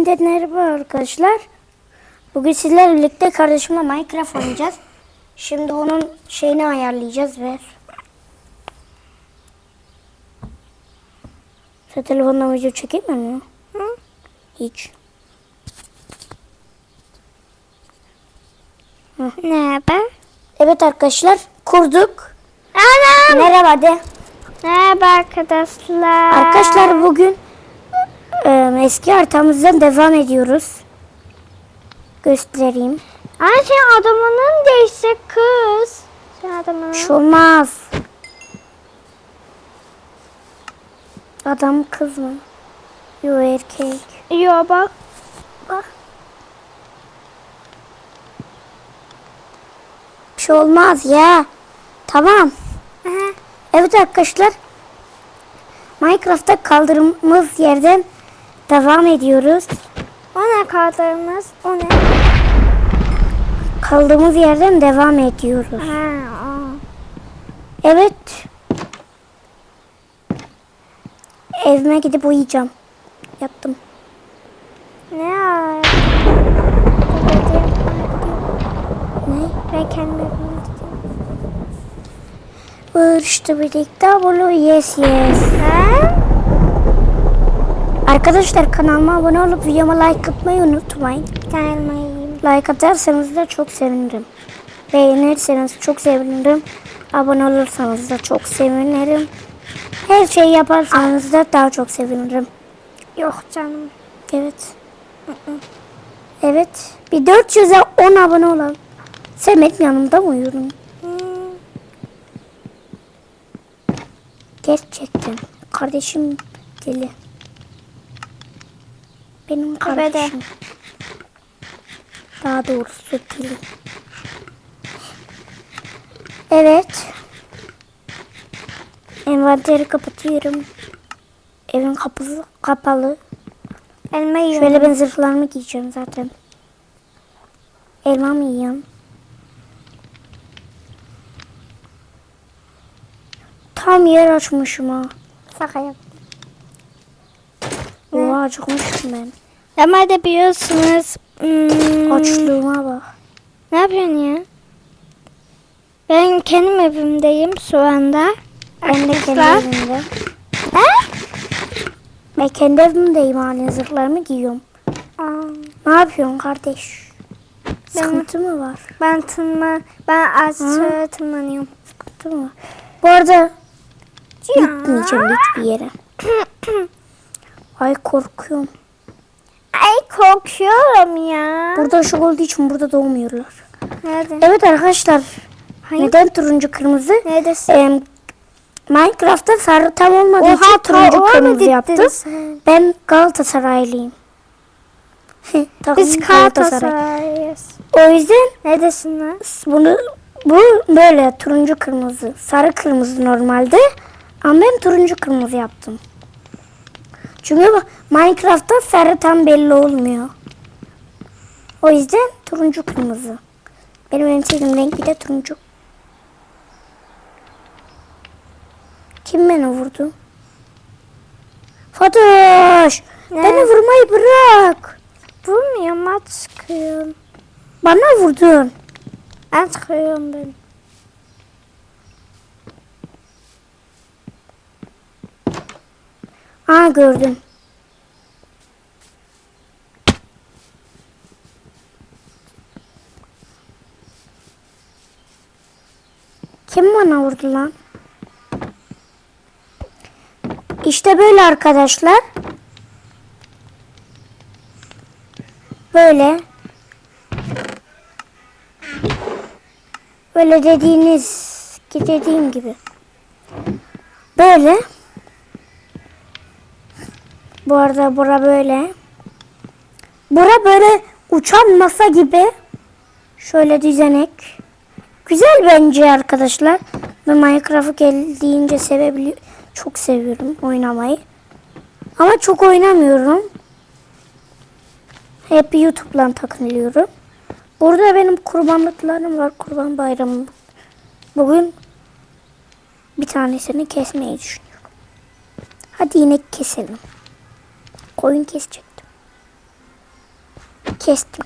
Hepinize merhaba arkadaşlar. Bugün sizlerle birlikte kardeşimle Minecraft oynayacağız. Şimdi onun şeyini ayarlayacağız ve Sen telefonla video çekeyim mi? Hı? Hiç. Merhaba. Evet arkadaşlar kurduk. Anam. Merhaba de. Merhaba arkadaşlar. Arkadaşlar bugün e, eski haritamızdan devam ediyoruz. Göstereyim. Ay sen adamının değişik kız. Sen adamının. Bir şey olmaz. Adam kız mı? Yo erkek. Yo bak. Bak. Bir şey olmaz ya. Tamam. Aha. Evet arkadaşlar. Minecraft'ta kaldırdığımız yerden devam ediyoruz. O ne kaldırımız? O ne? Kaldığımız yerden devam ediyoruz. Ha, o. Evet. Evime gidip uyuyacağım. Yattım. Ne? Ne? Ben kendim evime gideyim. Barıştı birlikte abone yes yes. Ha? Arkadaşlar kanalıma abone olup videoma like atmayı unutmayın. Gelmeyeyim. Like atarsanız da çok sevinirim. Beğenirseniz çok sevinirim. Abone olursanız da çok sevinirim. Her şeyi yaparsanız da daha çok sevinirim. Yok canım. Evet. Evet. Bir 400'e 10 abone olalım. Benim yanımda mı uyuyorsun? Hmm. Gerçekten. Kardeşim deli. Benim kardeşim. Daha doğrusu deli. Evet. Envanteri kapatıyorum. Evin kapısı kapalı. Elma yiyorum. Şöyle ben zırhlarımı giyeceğim zaten. Elma mı yiyorum? Tam yer açmışım ha. Şaka yap. Oha acıkmışım ben. Ama da biliyorsunuz. Hmm, Açlığıma bak. Ne yapıyorsun ya? Ben kendim evimdeyim şu anda. Ben de kendi evimde. Ha? Ben kendi evimdeyim hani zırhlarımı giyiyorum. Aa, Ne yapıyorsun kardeş? Ben- Sıkıntı mı var? ben tınma, ben ağaçlara tırmanıyorum. Sıkıntı mı var? Bu arada gitmeyeceğim hiçbir yere. Ay korkuyorum. Ay korkuyorum ya. Burada şu olduğu için burada doğmuyorlar. Nerede? Evet arkadaşlar. Hayır. Neden turuncu kırmızı? Neredesin? Ee, Minecraft'ta sarı tam olmadığı için Oha, turuncu o mu kırmızı sen? Ben Galatasaraylıyım. Biz Galatasaray'ız. O yüzden Neredesin lan? bunu bu böyle turuncu kırmızı, sarı kırmızı normalde ama ben turuncu kırmızı yaptım. Çünkü Minecraft'ta sarı tam belli olmuyor. O yüzden turuncu kırmızı. Benim en sevdiğim renk bir de turuncu. Kim beni vurdu? Fatoş! Ne? Beni vurmayı bırak. Vurmuyorum, ben çıkıyorum. Bana vurdun. Ben çıkıyorum ben. Aa gördüm. Kim bana vurdu lan? İşte böyle arkadaşlar. Böyle. Böyle dediğiniz ki dediğim gibi. Böyle. Bu arada bura böyle. Bura böyle uçan masa gibi. Şöyle düzenek. Güzel bence arkadaşlar. Ben Minecraft'ı geldiğince sevebili çok seviyorum oynamayı. Ama çok oynamıyorum. Hep YouTube'dan takılıyorum. Burada benim kurbanlıklarım var. Kurban bayramı. Bugün bir tanesini kesmeyi düşünüyorum. Hadi inek keselim. Koyun kesecektim. kestim.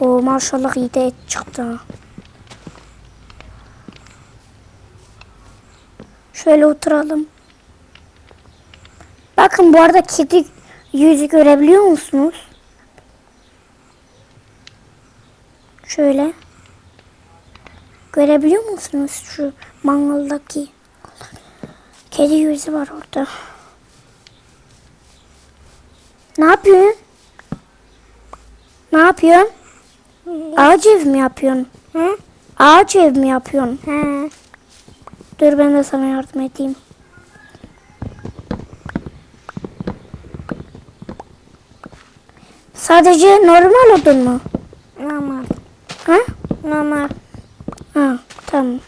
O maşallah iyi de et çıktı. Şöyle oturalım. Bakın bu arada kedi yüzü görebiliyor musunuz? Şöyle. Görebiliyor musunuz şu mangaldaki? Kedi yüzü var orada. Ne yapıyorsun? Ne yapıyorsun? Ağaç ev mi yapıyorsun? Hı? Ağaç ev mi yapıyorsun? He. Dur ben de sana yardım edeyim. Sadece normal odun mu? Normal. Ha? Normal. Ha, tamam.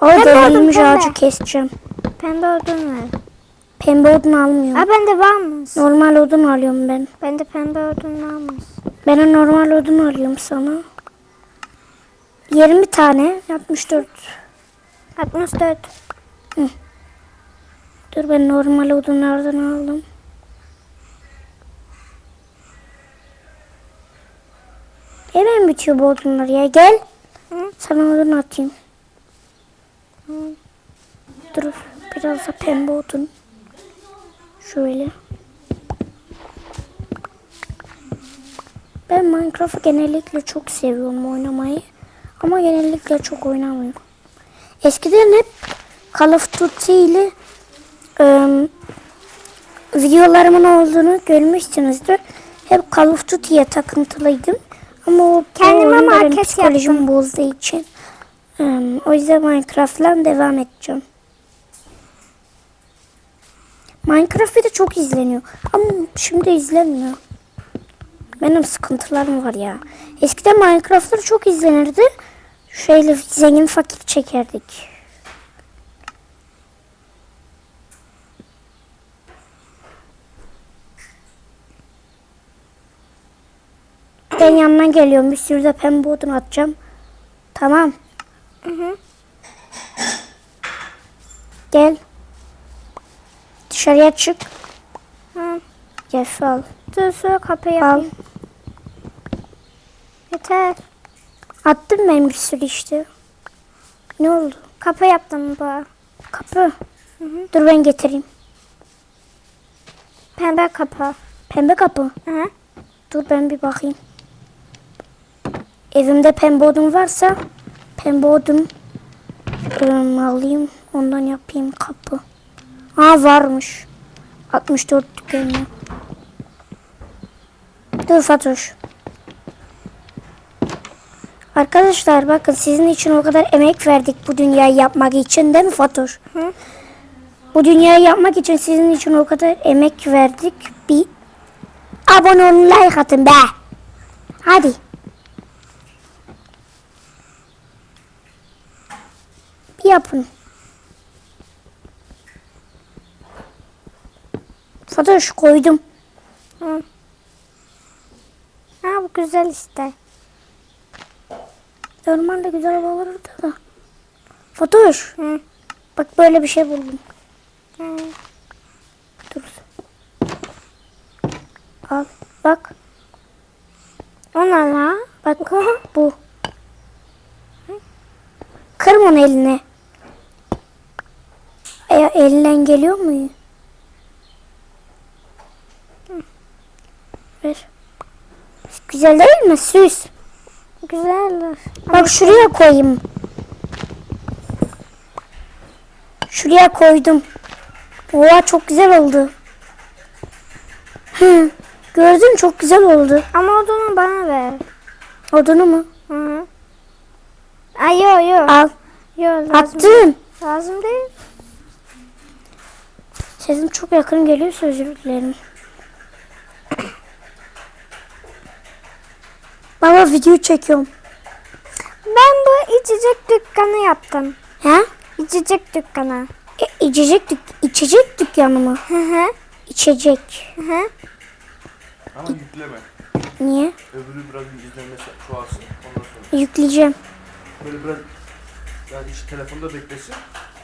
Pembe Orada ölmüş pembe. ağacı keseceğim. Pembe odun ver. Pembe odun almıyorum. Aa bende var mı? Normal odun alıyorum ben. Bende pembe odun mı? Ben de normal odun alıyorum sana. 20 tane 64. 64. Dur ben normal odunlardan aldım. Hemen bitiyor bu odunlar ya. Gel. Hı? Sana odun atayım. Hı. Dur biraz da pembe odun. Şöyle. Ben Minecraft'ı genellikle çok seviyorum oynamayı. Ama genellikle çok oynamıyorum. Eskiden hep Call of Duty ile ıı, videolarımın olduğunu görmüşsünüzdür. Hep Call of Duty'ye takıntılıydım. Ama o Kendime market psikolojimi bozduğu için. ıı, o yüzden Minecraft'la devam edeceğim. Minecraft bir de çok izleniyor. Ama şimdi izlenmiyor. Benim sıkıntılarım var ya. Eskiden Minecraft'lar çok izlenirdi. Şöyle zengin fakir çekerdik. Ben yanına geliyorum. Bir sürü de pembe odun atacağım. Tamam. Hı hı. Gel. Dışarıya çık. Gel şu al. Dur şu kapıyı Al. yapayım. Yeter. Attım ben bir sürü işte. Ne oldu? Kapı yaptım bu. Kapı. Hı hı. Dur ben getireyim. Pembe kapı. Pembe kapı. Hı hı. Dur ben bir bakayım. Evimde pembe odun varsa pembe odun ım, alayım. Ondan yapayım kapı. Ha varmış. 64 tükeniyor. Dur Fatoş. Arkadaşlar bakın sizin için o kadar emek verdik bu dünyayı yapmak için değil mi Fatoş? Hı. Bu dünyayı yapmak için sizin için o kadar emek verdik. Bir abone olun like atın be. Hadi. Bir yapın. Fatoş koydum. Hı. Ha bu güzel işte. Normalde güzel olurdu da. Fatoş Hı. bak böyle bir şey buldum. Hı. Dur. Al bak. O ne la? Bak bu. Kırma onu eline. E, elinden geliyor mu? Ver. Güzel değil mi? Süs. Güzel. Bak şuraya koyayım. Şuraya koydum. Oha çok güzel oldu. Hı. Gördün çok güzel oldu. Ama odunu bana ver. Odunu mu? Hı hı. Ay yo yo. Al. Yo lazım. Attım. Lazım değil. Sesim çok yakın geliyorsa özür dilerim. Baba video çekiyorum. Ben bu içecek dükkanı yaptım. Ha? İçecek dükkanı. E, içecek, dük içecek dükkanı mı? Hı hı. İçecek. Hı hı. Ama yükleme. Niye? Öbürü biraz bir izlenmesi çoğalsın. Ondan sonra. Yükleyeceğim. Böyle biraz yani işte telefonda beklesin.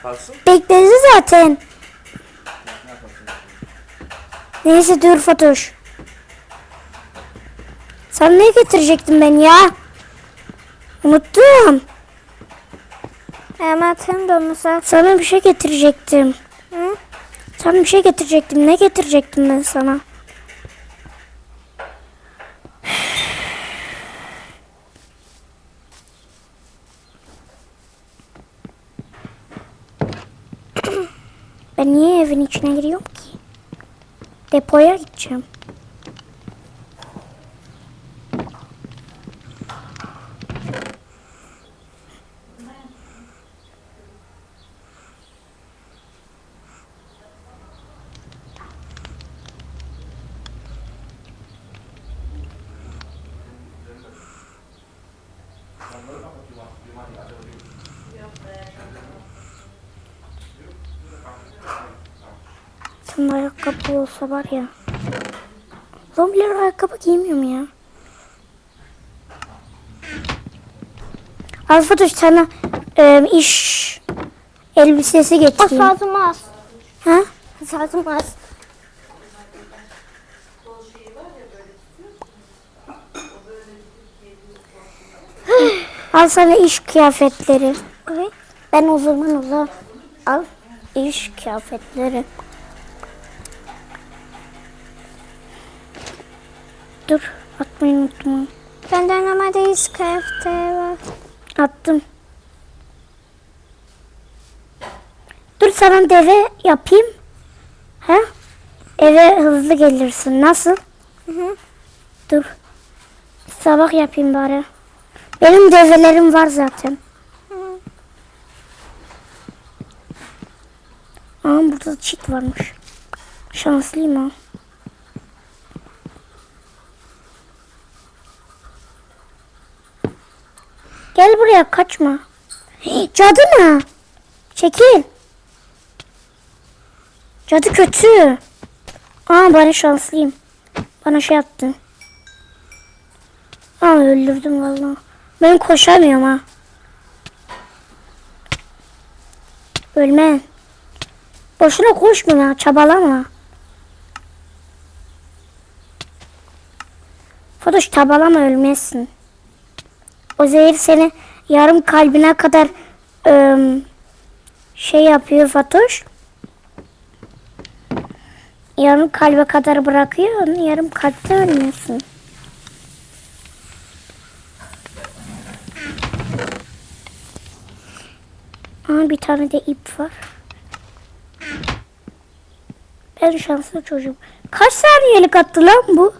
Kalsın. Bekledi zaten. Ne? Neyse dur Fatoş. Sana ne getirecektim ben ya? Unuttum. Ama sen de onu. Sana bir şey getirecektim. Hı? Sana bir şey getirecektim. Ne getirecektim ben sana? Ben niye evin içine giriyorum ki? Depoya gideceğim. Senin ayakkabı olsa var ya. Zombiler ayakkabı giymiyor mu ya? Fatoş sana e, iş elbisesi O getireyim. sazmaz. Ha? Sazmaz. Al sana iş kıyafetleri. Evet. Ben o zaman o zaman al iş kıyafetleri. Dur atmayı unutma. Benden ama değiş kıyafeti var. Attım. Dur sana deve yapayım. Ha? Eve hızlı gelirsin. Nasıl? Hı hı. Dur. Sabah yapayım bari. Benim develerim var zaten. Aa burada da çit varmış. Şanslıyım ha. Gel buraya kaçma. Cadı mı? Çekil. Cadı kötü. Aa bari şanslıyım. Bana şey yaptı. Aa öldürdüm vallahi. Ben koşamıyorum ha. Ölme. Boşuna koşma ya, çabalama. Fotoş çabalama ölmezsin. O zehir seni yarım kalbine kadar ım, şey yapıyor Fatoş. Yarım kalbe kadar bırakıyor, yarım kalpte ölmüyorsun. Aa, bir tane de ip var. Ben şanslı çocuğum. Kaç saniyelik attı lan bu?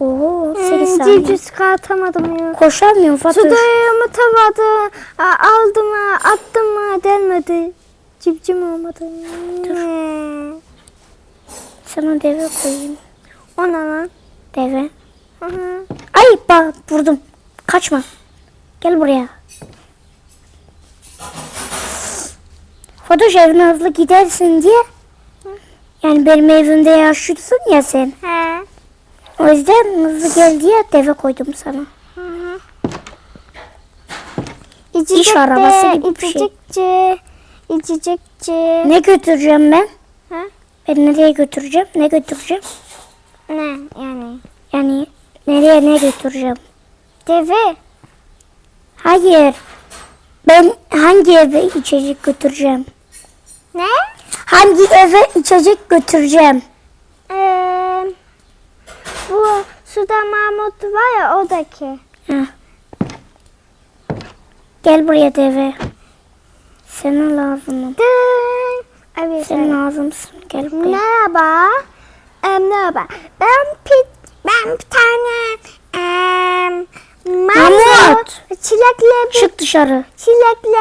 Oo 8 Hmm, saniye. Civciv çıkartamadım ya. Koşamıyorum Fatoş. Suda yumurtamadı. Aldım attım mı, delmedi. Civciv olmadı. Ne? Sana deve koyayım. O ne lan? Deve. Hı hı. Ay bak vurdum. Kaçma. Gel buraya. Fatoş evine hızlı gidersin diye. Yani benim evimde yaşıyorsun ya sen. He. O yüzden hızlı gel diye deve koydum sana. Hı hı. İş arabası gibi bir şey. içecekçi, içecekçi. Ne götüreceğim ben? Ha? Ben nereye götüreceğim? Ne götüreceğim? Ne yani? Yani nereye ne götüreceğim? Deve. Hayır. Ben hangi eve içecek götüreceğim? Ne? Hangi eve içecek götüreceğim? Ee, bu suda Mahmut var ya oradaki. Heh. Gel buraya deve. Senin lazımım. Dın. Evet. Sen lazımsın. Gel buraya. Merhaba. Ee, merhaba. Ben pit, ben bir tane em, mango, çilekli bir Çık dışarı. çilekli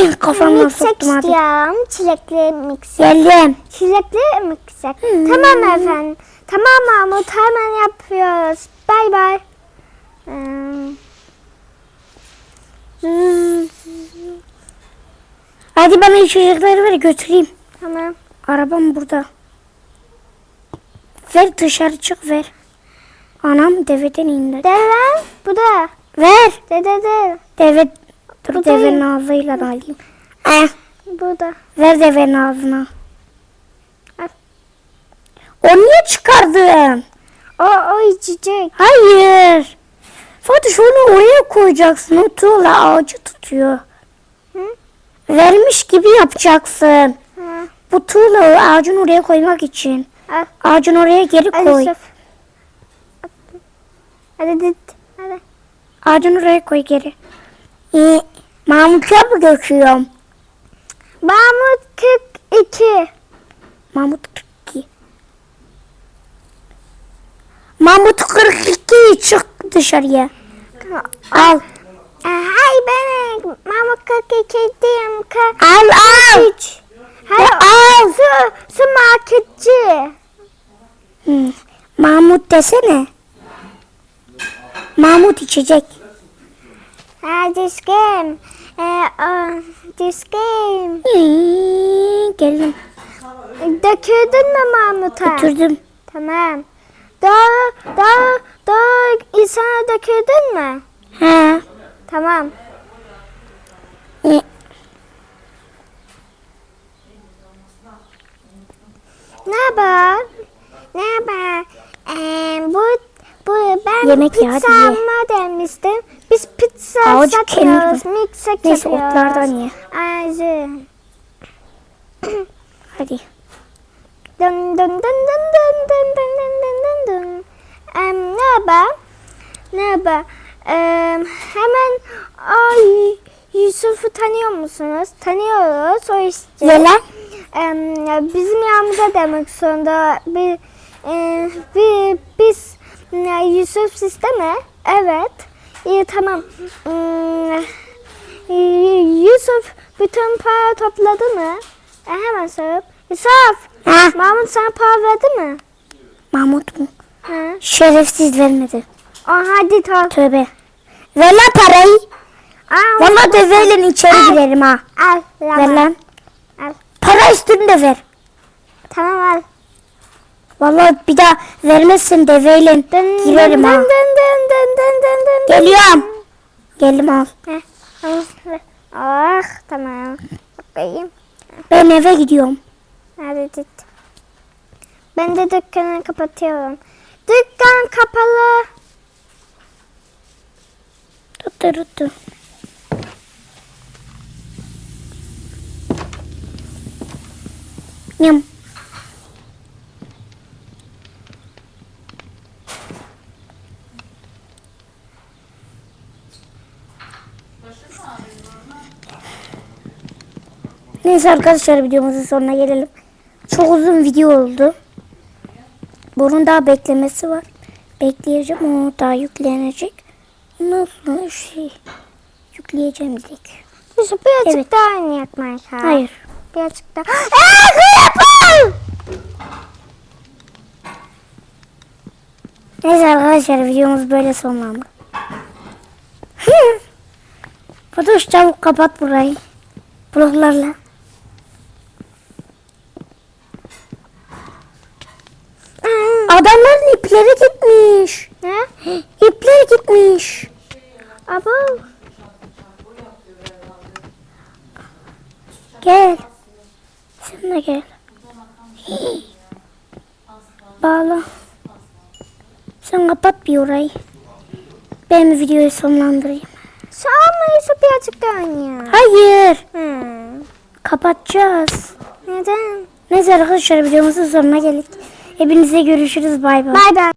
İh, kafamdan miksek soktum istiyorum. Çilekli miksek. Geldim. Çilekli miksek. Hmm. Tamam efendim. Tamam Mahmut hemen yapıyoruz. Bay bay. Hmm, Hadi bana içecekleri ver götüreyim. tamam. Arabam burada. Ver dışarı çık ver. Anam deveden indi. Deve bu da. Ver. Dede de. Deve. Dur Bu da devenin ağzıyla alayım. Eh, Bu da. ver devenin ağzına. Al. O niye çıkardın? O, o içecek. Hayır. Fatih onu oraya koyacaksın. O tuğla ağacı tutuyor. Hı? Vermiş gibi yapacaksın. Ha. Bu tuğla ağacın oraya koymak için. Al. Ağacın oraya geri Hadi koy. Yusuf. Hadi. Hadi. Ağacın oraya koy geri. Ee, Mahmut'a mı göçüyorum? Mahmut 42. Mahmut 42. Mahmut 42 çık dışarıya. Al. Hay ben Mahmut 42 değilim. Ka- Al al. Hayır. al. Su, su marketçi. Hmm. Mahmut desene. Mahmut içecek. Ha diskem. Ee, o, diskem. Ee, Geldim. Döküldün mü Mahmut'a? Götürdüm. Tamam. Daha, daha, daha insana döküldün mü? Ha. Tamam. Ee, Ne haber? Ne haber? Ee, bu, bu ben Yemek ya, pizza ye. alma demiştim. Biz pizza Ağacı satıyoruz. Milkshake Neyse yapıyoruz. otlardan ye. Ağacı. Hadi. Dın dın dın dın dın dın dın dın dın haber? Ne haber? Em, hemen ay Yusuf'u tanıyor musunuz? Tanıyoruz. O işte. Em, ya bizim yanımıza demek zorunda bir, e, bir biz Yusuf sistemi evet iyi tamam Hmm, e, Yusuf bütün para topladı mı e, hemen sorup Yusuf Ha. Mahmut sana para verdi mi Mahmut mu? Şerefsiz vermedi. O, hadi tamam Tövbe. Ver lan parayı. Aa, Valla döveyle içeri girerim ha. al Ver lan. al Para üstünü de ver. tamam al Vallahi bir daha vermezsen deveyle dın girerim dın ha. dın dın dın dın dın dın dın. Geliyorum. Geldim al. Heh, al. Ah tamam. Bakayım. Ben eve gidiyorum. Hadi git. Ben de dükkanı kapatıyorum. Dükkan kapalı. Tuttu tuttu. Yum. Neyse arkadaşlar videomuzun sonuna gelelim. Çok uzun video oldu. Bunun daha beklemesi var. Bekleyeceğim o daha yüklenecek. Sonra şey yükleyeceğim direkt. Yusuf birazcık Evet. daha oynayak Minecraft. Hayır. Birazcık daha. Eee Creeper! Neyse arkadaşlar videomuz böyle sonlandı. Fatoş çabuk kapat burayı. Bloklarla. Adamların ipleri gitmiş. Ne? İpler gitmiş. Abo. Gel. Sen de gel. Hii. Bağla. Sen kapat bir orayı. Ben videoyu sonlandırayım. Sağ mı Yusuf birazcık daha oynuyor? Hayır. Hmm. Kapatacağız. Neden? Neyse arkadaşlar videomuzun sonuna geldik. Hepinize görüşürüz. Bay bay. Bay bay.